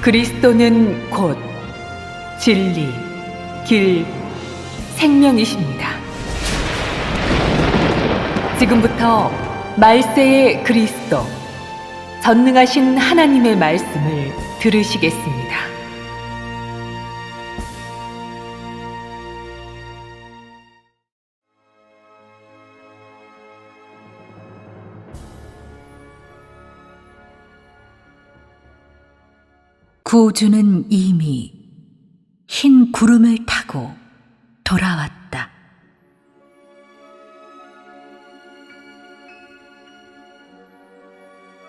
그리스도는 곧 진리, 길, 생명이십니다. 지금부터 말세의 그리스도, 전능하신 하나님의 말씀을 들으시겠습니다. 구주는 이미 흰 구름을 타고 돌아왔다.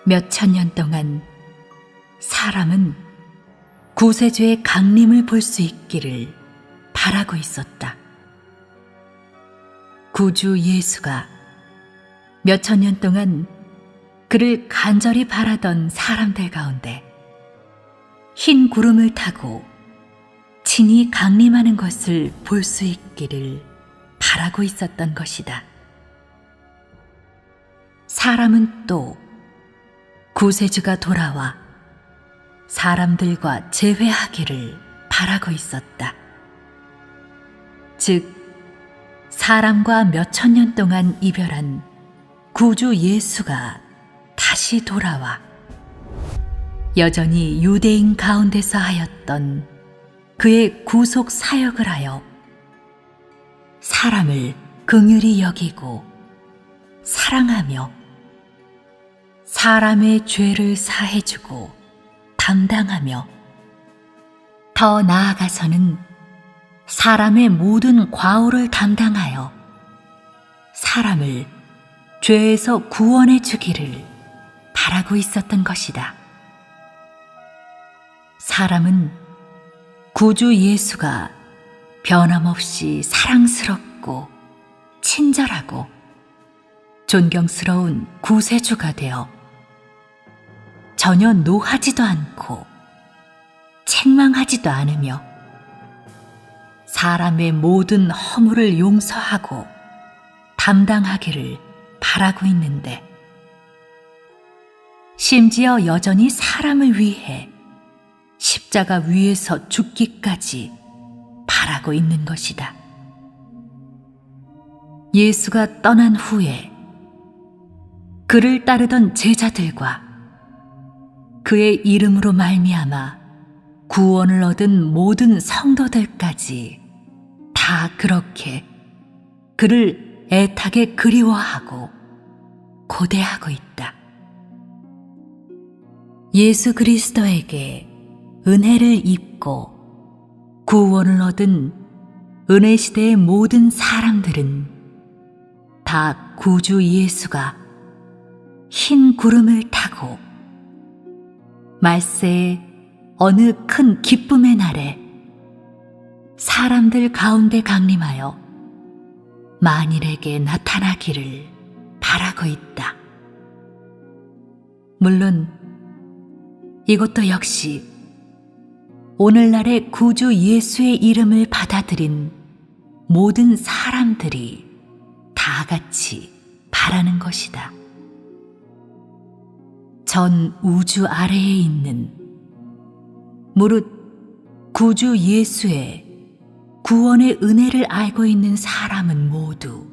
몇 천 년 동안 사람은 구세주의 강림을 볼 수 있기를 바라고 있었다. 구주 예수가 몇 천 년 동안 그를 간절히 바라던 사람들 가운데 흰 구름을 타고 친히 강림하는 것을 볼 수 있기를 바라고 있었던 것이다. 사람은 또 구세주가 돌아와 사람들과 재회하기를 바라고 있었다. 즉, 사람과 몇천 년 동안 이별한 구주 예수가 다시 돌아와 여전히 유대인 가운데서 하였던 그의 구속 사역을 하여 사람을 긍휼히 여기고 사랑하며 사람의 죄를 사해주고 담당하며 더 나아가서는 사람의 모든 과오를 담당하여 사람을 죄에서 구원해 주기를 바라고 있었던 것이다. 사람은 구주 예수가 변함없이 사랑스럽고 친절하고 존경스러운 구세주가 되어 전혀 노하지도 않고 책망하지도 않으며 사람의 모든 허물을 용서하고 담당하기를 바라고 있는데 심지어 여전히 사람을 위해 십자가 위에서 죽기까지 바라고 있는 것이다. 예수가 떠난 후에 그를 따르던 제자들과 그의 이름으로 말미암아 구원을 얻은 모든 성도들까지 다 그렇게 그를 애타게 그리워하고 고대하고 있다. 예수 그리스도에게 은혜를 입고 구원을 얻은 은혜 시대의 모든 사람들은 다 구주 예수가 흰 구름을 타고 말세의 어느 큰 기쁨의 날에 사람들 가운데 강림하여 만일에게 나타나기를 바라고 있다. 물론 이것도 역시 오늘날의 구주 예수의 이름을 받아들인 모든 사람들이 다 같이 바라는 것이다. 전 우주 아래에 있는 무릇 구주 예수의 구원의 은혜를 알고 있는 사람은 모두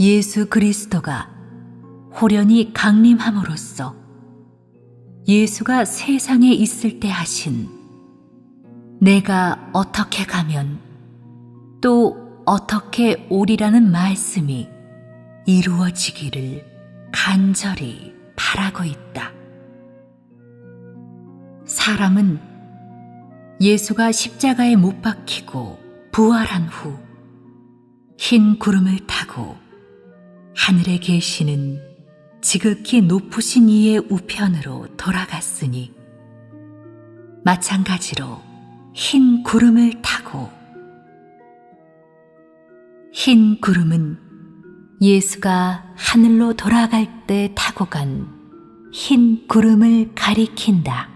예수 그리스도가 호련히 강림함으로써 예수가 세상에 있을 때 하신 내가 어떻게 가면 또 어떻게 오리라는 말씀이 이루어지기를 간절히 바라고 있다. 사람은 예수가 십자가에 못 박히고 부활한 후 흰 구름을 타고 하늘에 계시는 지극히 높으신 이의 우편으로 돌아갔으니 마찬가지로 흰 구름을 타고 흰 구름은 예수가 하늘로 돌아갈 때 타고 간 흰 구름을 가리킨다.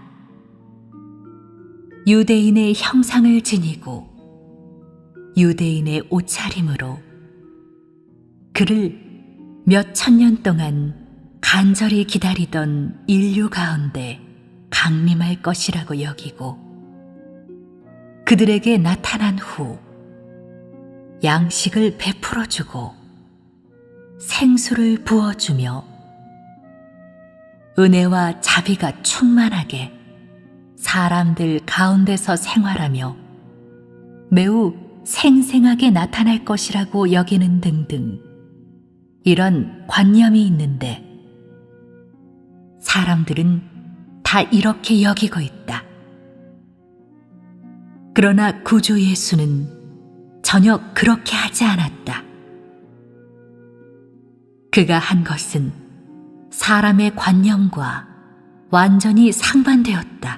유대인의 형상을 지니고 유대인의 옷차림으로 그를 몇 천 년 동안 간절히 기다리던 인류 가운데 강림할 것이라고 여기고 그들에게 나타난 후 양식을 베풀어 주고 생수를 부어 주며 은혜와 자비가 충만하게 사람들 가운데서 생활하며 매우 생생하게 나타날 것이라고 여기는 등등 이런 관념이 있는데 사람들은 다 이렇게 여기고 있다. 그러나 구주 예수는 전혀 그렇게 하지 않았다. 그가 한 것은 사람의 관념과 완전히 상반되었다.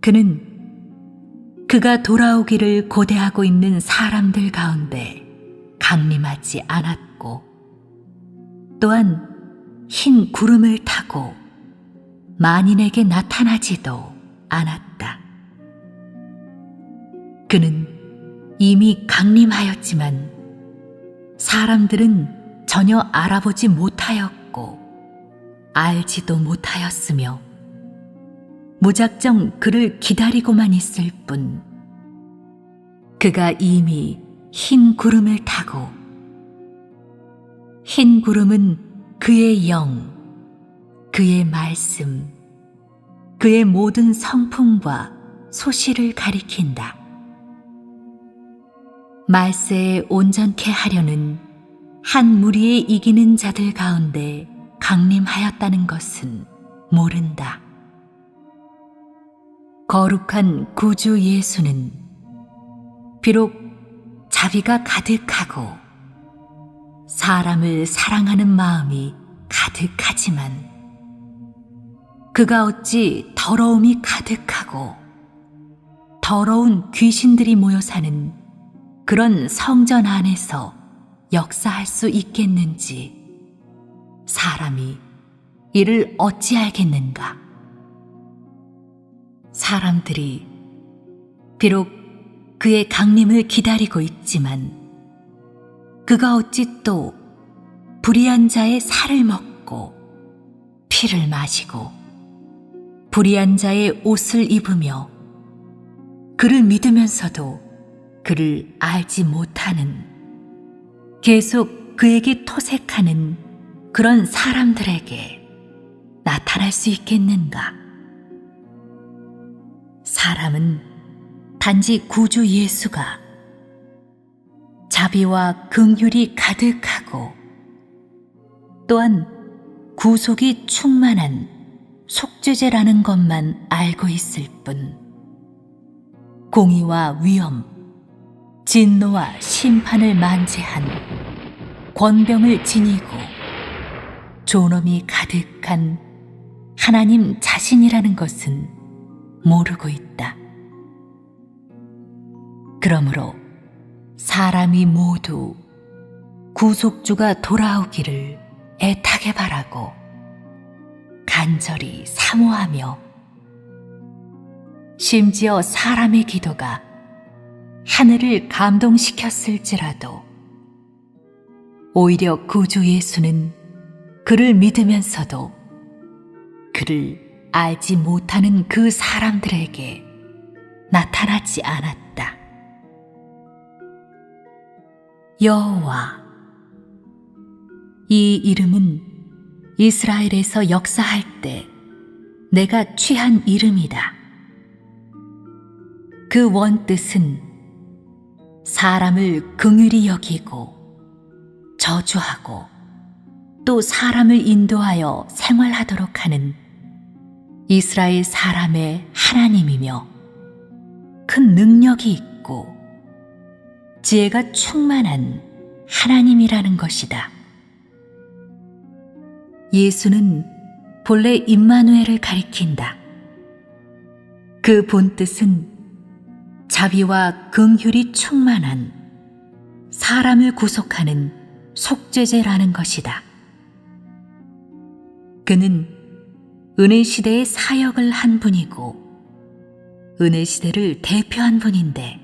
그는 그가 돌아오기를 고대하고 있는 사람들 가운데 강림하지 않았고 또한 흰 구름을 타고 만인에게 나타나지도 않았다. 그는 이미 강림하였지만 사람들은 전혀 알아보지 못하였고 알지도 못하였으며 무작정 그를 기다리고만 있을 뿐 그가 이미 흰 구름을 타고 흰 구름은 그의 영, 그의 말씀, 그의 모든 성품과 소실을 가리킨다. 말세에 온전케 하려는 한 무리의 이기는 자들 가운데 강림하였다는 것은 모른다. 거룩한 구주 예수는 비록 자비가 가득하고 사람을 사랑하는 마음이 가득하지만 그가 어찌 더러움이 가득하고 더러운 귀신들이 모여 사는 그런 성전 안에서 역사할 수 있겠는지 사람이 이를 어찌 알겠는가? 사람들이 비록 그의 강림을 기다리고 있지만 그가 어찌 또 불의한 자의 살을 먹고 피를 마시고 불의한 자의 옷을 입으며 그를 믿으면서도 그를 알지 못하는 계속 그에게 토색하는 그런 사람들에게 나타날 수 있겠는가? 사람은 단지 구주 예수가 자비와 긍휼이 가득하고 또한 구속이 충만한 속죄제라는 것만 알고 있을 뿐 공의와 위엄, 진노와 심판을 만제한 권병을 지니고 존엄이 가득한 하나님 자신이라는 것은 모르고 있다. 그러므로 사람이 모두 구속주가 돌아오기를 애타게 바라고 간절히 사모하며 심지어 사람의 기도가 하늘을 감동시켰을지라도 오히려 구주 예수는 그를 믿으면서도 그를 알지 못하는 그 사람들에게 나타나지 않았다. 여호와 이 이름은 이스라엘에서 역사할 때 내가 취한 이름이다. 그 원뜻은 사람을 긍휼히 여기고 저주하고 또 사람을 인도하여 생활하도록 하는 이스라엘 사람의 하나님이며 큰 능력이 있고 지혜가 충만한 하나님이라는 것이다. 예수는 본래 임마누엘을 가리킨다. 그 본뜻은 자비와 긍휼이 충만한 사람을 구속하는 속죄제라는 것이다. 그는 은혜 시대의 사역을 한 분이고 은혜 시대를 대표한 분인데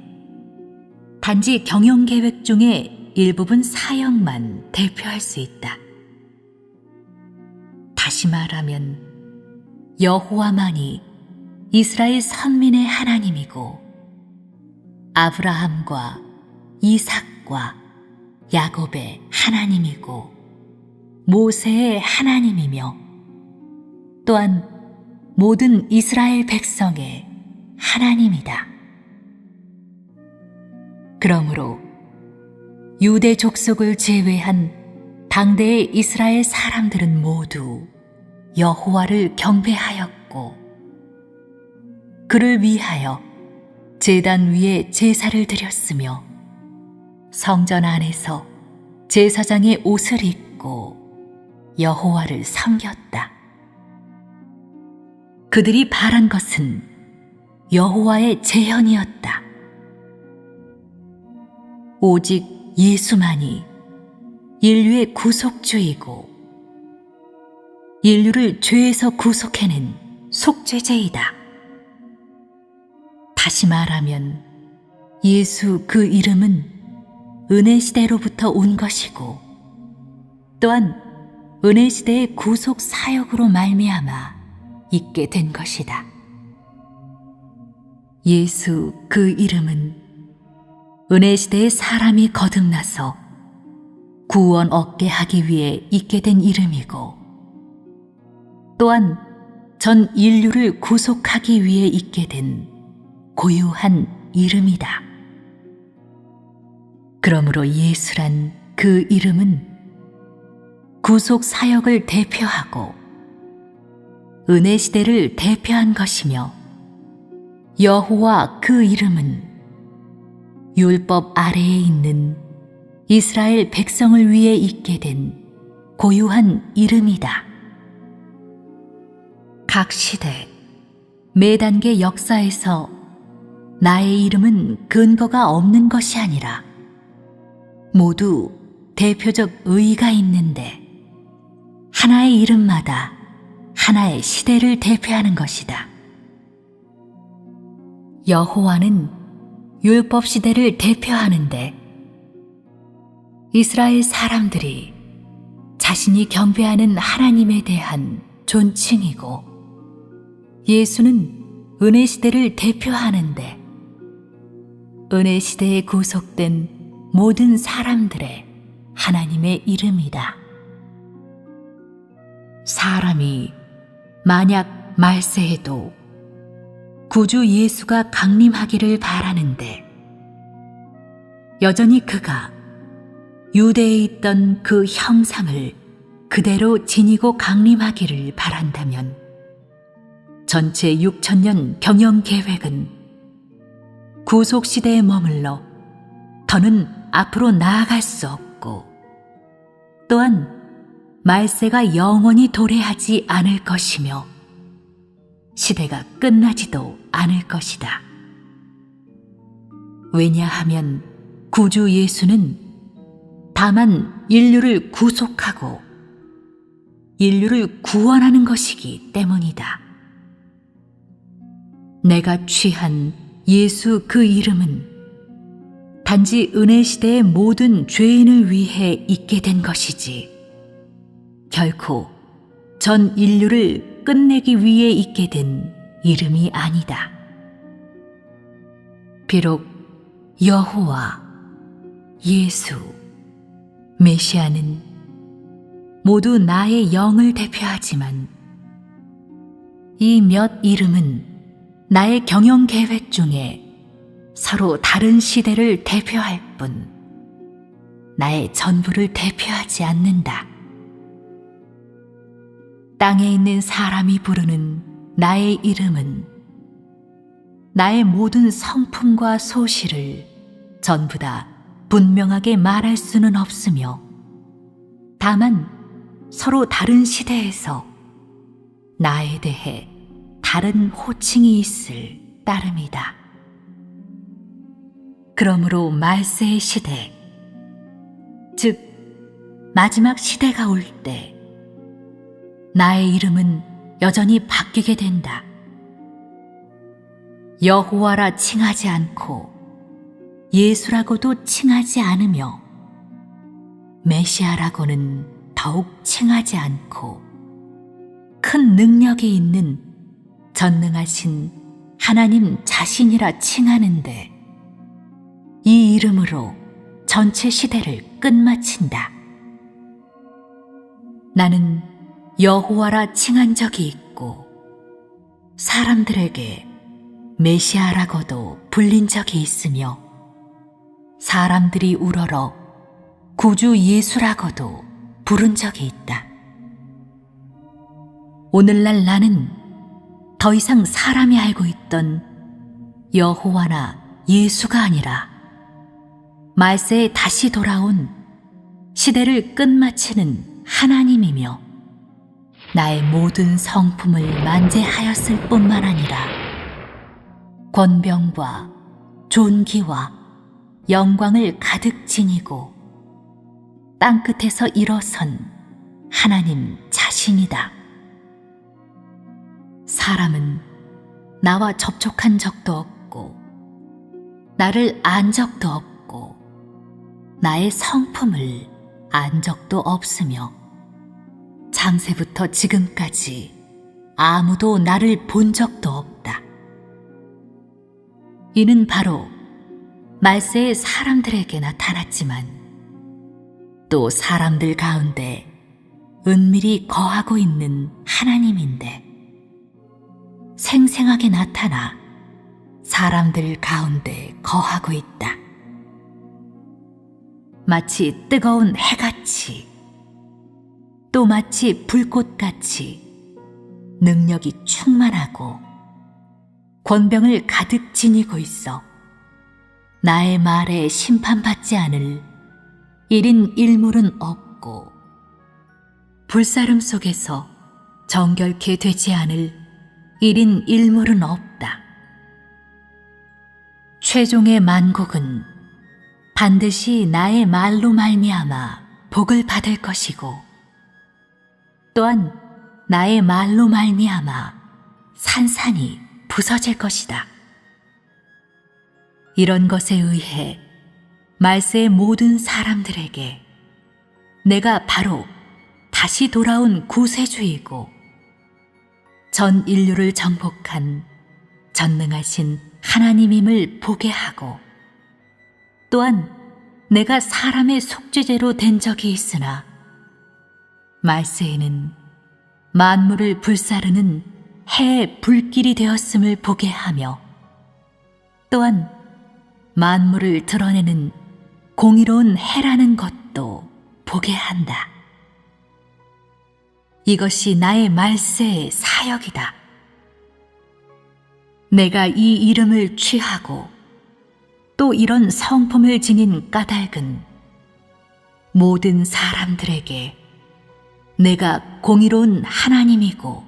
단지 경영 계획 중에 일부분 사역만 대표할 수 있다. 다시 말하면 여호와만이 이스라엘 선민의 하나님이고 아브라함과 이삭과 야곱의 하나님이고 모세의 하나님이며 또한 모든 이스라엘 백성의 하나님이다. 그러므로 유대 족속을 제외한 당대의 이스라엘 사람들은 모두 여호와를 경배하였고 그를 위하여 제단 위에 제사를 드렸으며 성전 안에서 제사장의 옷을 입고 여호와를 섬겼다. 그들이 바란 것은 여호와의 재현이었다. 오직 예수만이 인류의 구속주이고 인류를 죄에서 구속해낸 속죄제이다. 다시 말하면 예수 그 이름은 은혜 시대로부터 온 것이고 또한 은혜 시대의 구속 사역으로 말미암아 있게 된 것이다. 예수 그 이름은 은혜 시대의 사람이 거듭나서 구원 얻게 하기 위해 있게 된 이름이고 또한 전 인류를 구속하기 위해 있게 된 고유한 이름이다. 그러므로 예수란 그 이름은 구속 사역을 대표하고 은혜 시대를 대표한 것이며 여호와 그 이름은 율법 아래에 있는 이스라엘 백성을 위해 있게 된 고유한 이름이다. 각 시대, 매 단계 역사에서 나의 이름은 근거가 없는 것이 아니라 모두 대표적 의의가 있는데 하나의 이름마다 하나의 시대를 대표하는 것이다. 여호와는 율법 시대를 대표하는데 이스라엘 사람들이 자신이 경배하는 하나님에 대한 존칭이고 예수는 은혜 시대를 대표하는데 은혜 시대에 구속된 모든 사람들의 하나님의 이름이다. 사람이 만약 말세에도 구주 예수가 강림하기를 바라는데 여전히 그가 유대에 있던 그 형상을 그대로 지니고 강림하기를 바란다면 전체 6천년 경영 계획은 구속 시대에 머물러 더는 앞으로 나아갈 수 없고 또한 말세가 영원히 도래하지 않을 것이며 시대가 끝나지도 않을 것이다. 왜냐하면 구주 예수는 다만 인류를 구속하고 인류를 구원하는 것이기 때문이다. 내가 취한 예수 그 이름은 단지 은혜 시대의 모든 죄인을 위해 있게 된 것이지 결코 전 인류를 끝내기 위해 있게 된 이름이 아니다. 비록 여호와, 예수, 메시아는 모두 나의 영을 대표하지만 이 몇 이름은 나의 경영 계획 중에 서로 다른 시대를 대표할 뿐 나의 전부를 대표하지 않는다. 땅에 있는 사람이 부르는 나의 이름은 나의 모든 성품과 소실을 전부 다 분명하게 말할 수는 없으며 다만 서로 다른 시대에서 나에 대해 다른 호칭이 있을 따름이다. 그러므로 말세의 시대, 즉 마지막 시대가 올 때, 나의 이름은 여전히 바뀌게 된다. 여호와라 칭하지 않고 예수라고도 칭하지 않으며 메시아라고는 더욱 칭하지 않고 큰 능력이 있는 전능하신 하나님 자신이라 칭하는데 이 이름으로 전체 시대를 끝마친다. 나는 여호와라 칭한 적이 있고 사람들에게 메시아라고도 불린 적이 있으며 사람들이 우러러 구주 예수라고도 부른 적이 있다. 오늘날 나는 더 이상 사람이 알고 있던 여호와나 예수가 아니라 말세에 다시 돌아온 시대를 끝마치는 하나님이며 나의 모든 성품을 만재하였을 뿐만 아니라 권병과 존귀와 영광을 가득 지니고 땅끝에서 일어선 하나님 자신이다. 사람은 나와 접촉한 적도 없고, 나를 안 적도 없고, 나의 성품을 안 적도 없으며, 장세부터 지금까지 아무도 나를 본 적도 없다. 이는 바로 말세의 사람들에게 나타났지만, 또 사람들 가운데 은밀히 거하고 있는 하나님인데, 생생하게 나타나 사람들 가운데 거하고 있다. 마치 뜨거운 해같이 또 마치 불꽃같이 능력이 충만하고 권병을 가득 지니고 있어 나의 말에 심판받지 않을 일인 일물은 없고 불사름 속에서 정결케 되지 않을 일인 일물은 없다. 최종의 만국은 반드시 나의 말로 말미암아 복을 받을 것이고 또한 나의 말로 말미암아 산산이 부서질 것이다. 이런 것에 의해 말세의 모든 사람들에게 내가 바로 다시 돌아온 구세주이고 전 인류를 정복한 전능하신 하나님임을 보게 하고 또한 내가 사람의 속죄제로 된 적이 있으나 말세에는 만물을 불사르는 해의 불길이 되었음을 보게 하며 또한 만물을 드러내는 공의로운 해라는 것도 보게 한다. 이것이 나의 말세의 사역이다. 내가 이 이름을 취하고 또 이런 성품을 지닌 까닭은 모든 사람들에게 내가 공의로운 하나님이고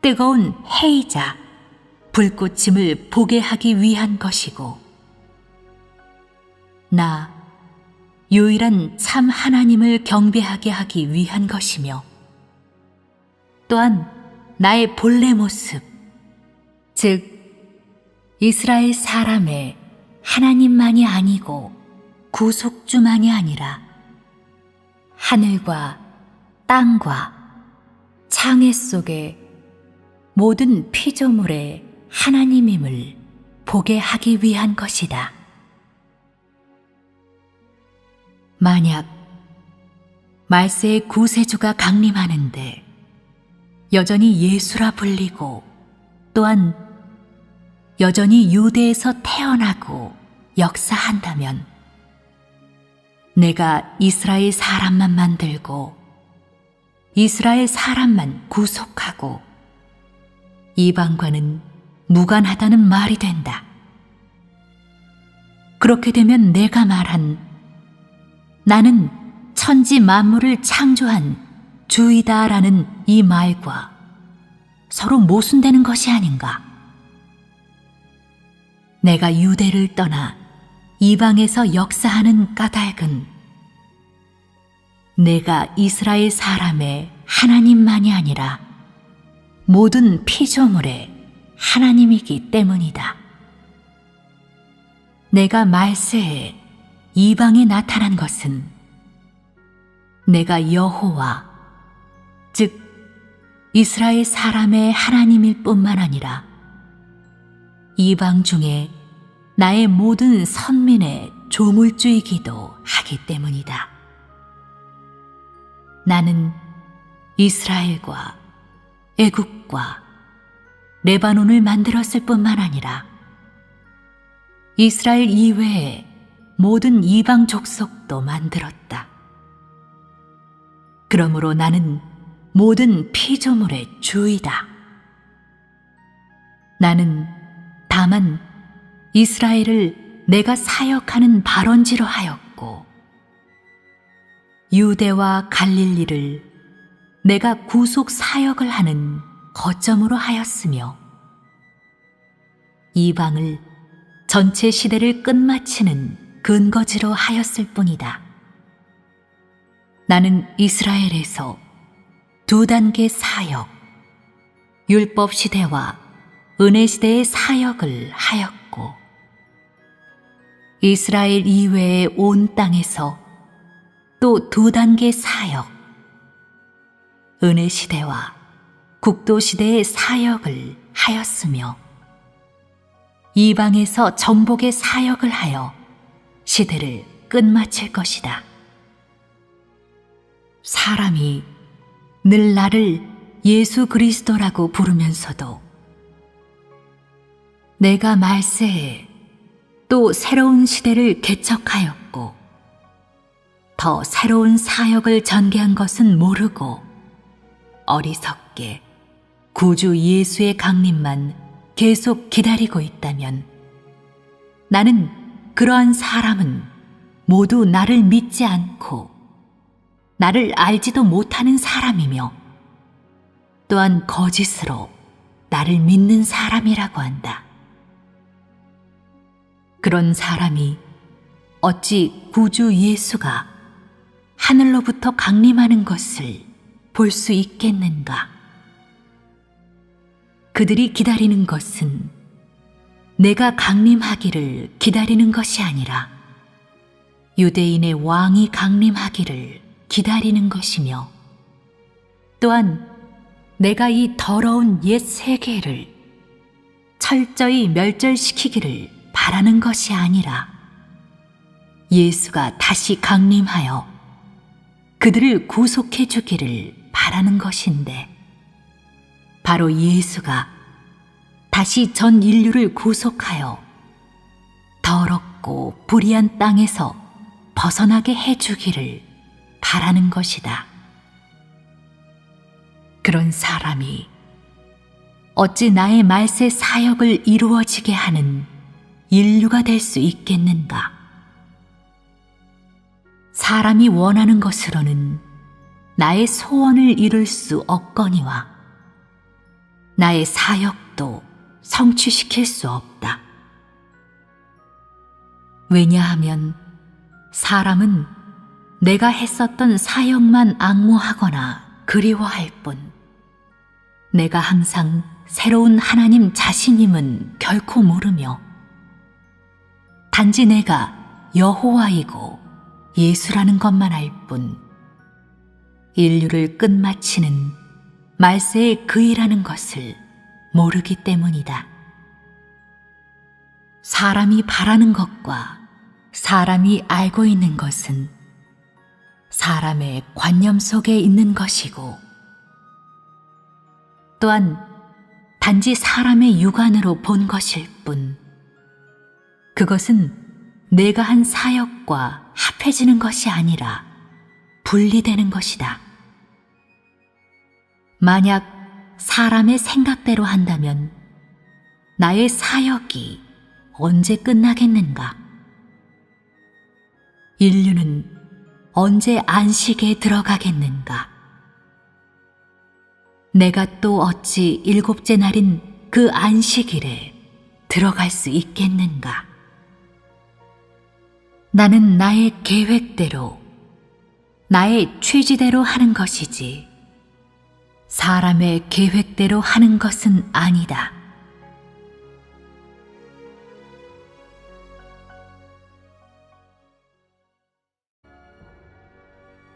뜨거운 해이자 불꽃임을 보게 하기 위한 것이고 나 유일한 참 하나님을 경배하게 하기 위한 것이며 또한 나의 본래 모습, 즉 이스라엘 사람의 하나님만이 아니고 구속주만이 아니라 하늘과 땅과 창해 속의 모든 피조물의 하나님임을 보게 하기 위한 것이다. 만약 말세의 구세주가 강림하는데 여전히 예수라 불리고 또한 여전히 유대에서 태어나고 역사한다면 내가 이스라엘 사람만 만들고 이스라엘 사람만 구속하고 이방과는 무관하다는 말이 된다. 그렇게 되면 내가 말한 나는 천지 만물을 창조한 주이다라는 이 말과 서로 모순되는 것이 아닌가? 내가 유대를 떠나 이방에서 역사하는 까닭은 내가 이스라엘 사람의 하나님만이 아니라 모든 피조물의 하나님이기 때문이다. 내가 말세에 이방에 나타난 것은 내가 여호와 즉 이스라엘 사람의 하나님일 뿐만 아니라 이방 중에 나의 모든 선민의 조물주이기도 하기 때문이다. 나는 이스라엘과 애국과 레바논을 만들었을 뿐만 아니라 이스라엘 이외의 모든 이방 족속도 만들었다. 그러므로 나는 모든 피조물의 주이다. 나는 다만 이스라엘을 내가 사역하는 발원지로 하였고 유대와 갈릴리를 내가 구속 사역을 하는 거점으로 하였으며 이방을 전체 시대를 끝마치는 근거지로 하였을 뿐이다. 나는 이스라엘에서 두 단계 사역, 율법 시대와 은혜 시대의 사역을 하였고, 이스라엘 이외의 온 땅에서 또 두 단계 사역, 은혜 시대와 국도 시대의 사역을 하였으며, 이방에서 정복의 사역을 하여 시대를 끝마칠 것이다. 사람이 늘 나를 예수 그리스도라고 부르면서도 내가 말세에 또 새로운 시대를 개척하였고 더 새로운 사역을 전개한 것은 모르고 어리석게 구주 예수의 강림만 계속 기다리고 있다면 나는 그러한 사람은 모두 나를 믿지 않고 나를 알지도 못하는 사람이며 또한 거짓으로 나를 믿는 사람이라고 한다. 그런 사람이 어찌 구주 예수가 하늘로부터 강림하는 것을 볼 수 있겠는가? 그들이 기다리는 것은 내가 강림하기를 기다리는 것이 아니라 유대인의 왕이 강림하기를 기다리는 것이며 또한 내가 이 더러운 옛 세계를 철저히 멸절시키기를 바라는 것이 아니라 예수가 다시 강림하여 그들을 구속해 주기를 바라는 것인데 바로 예수가 다시 전 인류를 구속하여 더럽고 불의한 땅에서 벗어나게 해 주기를 바라는 것이다. 그런 사람이 어찌 나의 말세 사역을 이루어지게 하는 인류가 될 수 있겠는가? 사람이 원하는 것으로는 나의 소원을 이룰 수 없거니와 나의 사역도 성취시킬 수 없다. 왜냐하면 사람은 내가 했었던 사역만 악모하거나 그리워할 뿐, 내가 항상 새로운 하나님 자신임은 결코 모르며, 단지 내가 여호와이고 예수라는 것만 알 뿐, 인류를 끝마치는 말세의 그이라는 것을 모르기 때문이다. 사람이 바라는 것과 사람이 알고 있는 것은 사람의 관념 속에 있는 것이고 또한 단지 사람의 육안으로 본 것일 뿐 그것은 내가 한 사역과 합해지는 것이 아니라 분리되는 것이다. 만약 사람의 생각대로 한다면 나의 사역이 언제 끝나겠는가? 인류는 언제 안식에 들어가겠는가? 내가 또 어찌 일곱째 날인 그 안식일에 들어갈 수 있겠는가? 나는 나의 계획대로, 나의 취지대로 하는 것이지, 사람의 계획대로 하는 것은 아니다.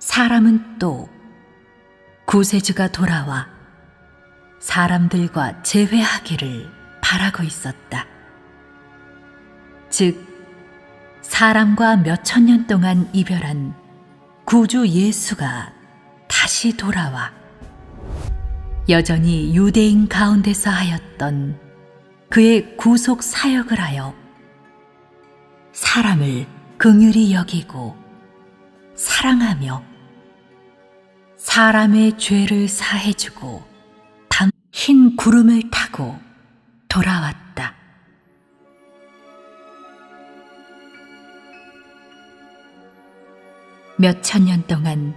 사람은 또 구세주가 돌아와 사람들과 재회하기를 바라고 있었다. 즉, 사람과 몇천 년 동안 이별한 구주 예수가 다시 돌아와 여전히 유대인 가운데서 하였던 그의 구속 사역을 하여 사람을 긍휼히 여기고 사랑하며 사람의 죄를 사해주고 담흰 구름을 타고 돌아왔다. 몇 천 년 동안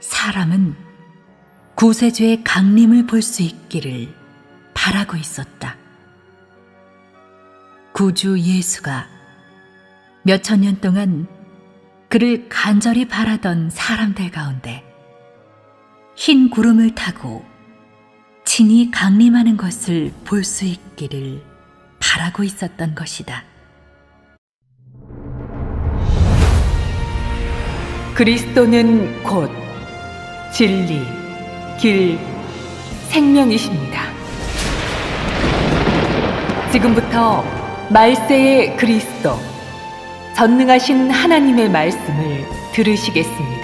사람은 구세주의 강림을 볼 수 있기를 바라고 있었다. 구주 예수가 몇 천 년 동안 그를 간절히 바라던 사람들 가운데 흰 구름을 타고 친히 강림하는 것을 볼 수 있기를 바라고 있었던 것이다. 그리스도는 곧 진리, 길, 생명이십니다. 지금부터 말세의 그리스도, 전능하신 하나님의 말씀을 들으시겠습니다.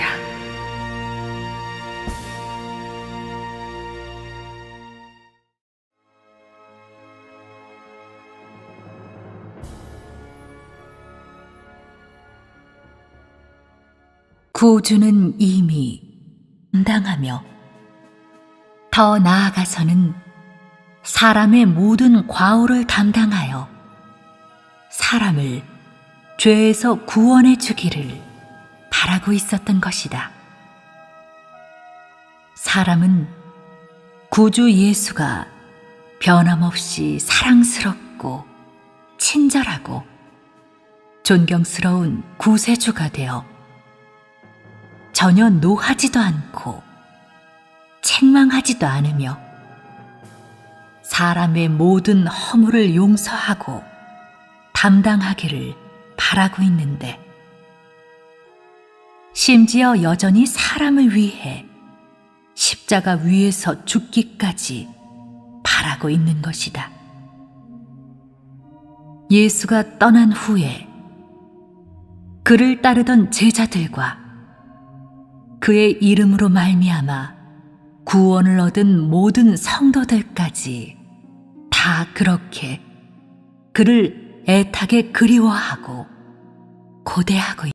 구주는 이미 감당하며 더 나아가서는 사람의 모든 과오를 담당하여 사람을 죄에서 구원해 주기를 바라고 있었던 것이다. 사람은 구주 예수가 변함없이 사랑스럽고 친절하고 존경스러운 구세주가 되어 전혀 노하지도 않고 책망하지도 않으며 사람의 모든 허물을 용서하고 담당하기를 바라고 있는데 심지어 여전히 사람을 위해 십자가 위에서 죽기까지 바라고 있는 것이다. 예수가 떠난 후에 그를 따르던 제자들과 그의 이름으로 말미암아 구원을 얻은 모든 성도들까지 다 그렇게 그를 애타게 그리워하고 고대하고 있다.